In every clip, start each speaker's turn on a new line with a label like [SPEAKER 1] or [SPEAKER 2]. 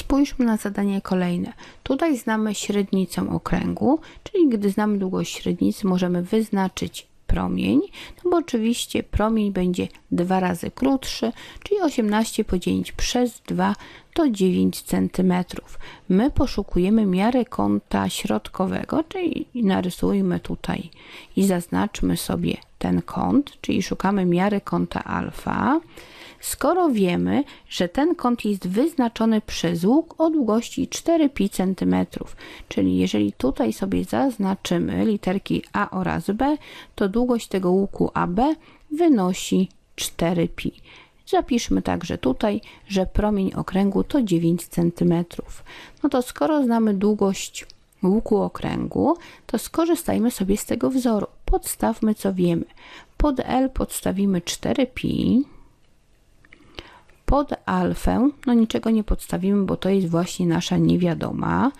[SPEAKER 1] Spójrzmy na zadanie kolejne. Tutaj znamy średnicę okręgu, czyli gdy znamy długość średnicy, możemy wyznaczyć promień, no bo oczywiście promień będzie dwa razy krótszy, czyli 18 podzielić przez 2 to 9 cm. My poszukujemy miarę kąta środkowego, czyli narysujmy tutaj i zaznaczmy sobie ten kąt, czyli szukamy miary kąta alfa. Skoro wiemy, że ten kąt jest wyznaczony przez łuk o długości 4pi cm, czyli jeżeli tutaj sobie zaznaczymy literki A oraz B, to długość tego łuku AB wynosi 4pi. Zapiszmy także tutaj, że promień okręgu to 9 cm. No to skoro znamy długość łuku okręgu, to skorzystajmy sobie z tego wzoru. Podstawmy co wiemy. Pod L podstawimy 4pi. Pod alfę, no niczego nie podstawimy, bo to jest właśnie nasza niewiadoma,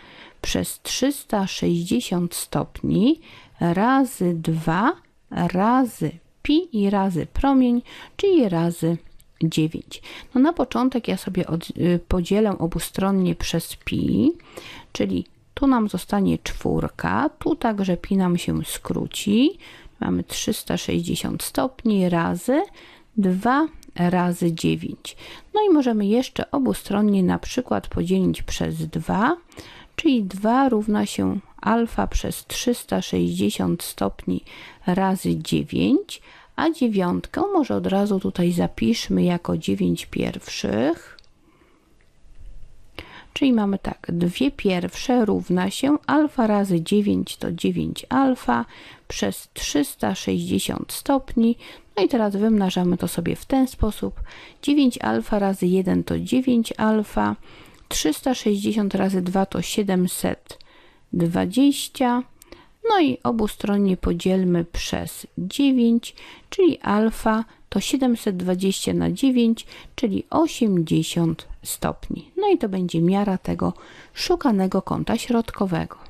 [SPEAKER 1] przez 360 stopni razy 2 razy pi i razy promień, czyli razy 9. No na początek ja sobie od, y, podzielę obustronnie przez pi, czyli tu nam zostanie czwórka, tu także pi nam się skróci. Mamy 360 stopni razy 2 razy 9. No i możemy jeszcze obustronnie na przykład podzielić przez 2, czyli 2 równa się alfa przez 360 stopni razy 9, a dziewiątkę może od razu tutaj zapiszmy jako 9 pierwszych. Czyli mamy tak, dwie pierwsze równa się alfa razy 9 to 9 alfa przez 360 stopni. No i teraz wymnażamy to sobie w ten sposób. 9 alfa razy 1 to 9 alfa, 360 razy 2 to 720. No i obustronnie podzielmy przez 9, czyli alfa to 720 na 9, czyli 80 stopni. No i to będzie miara tego szukanego kąta środkowego.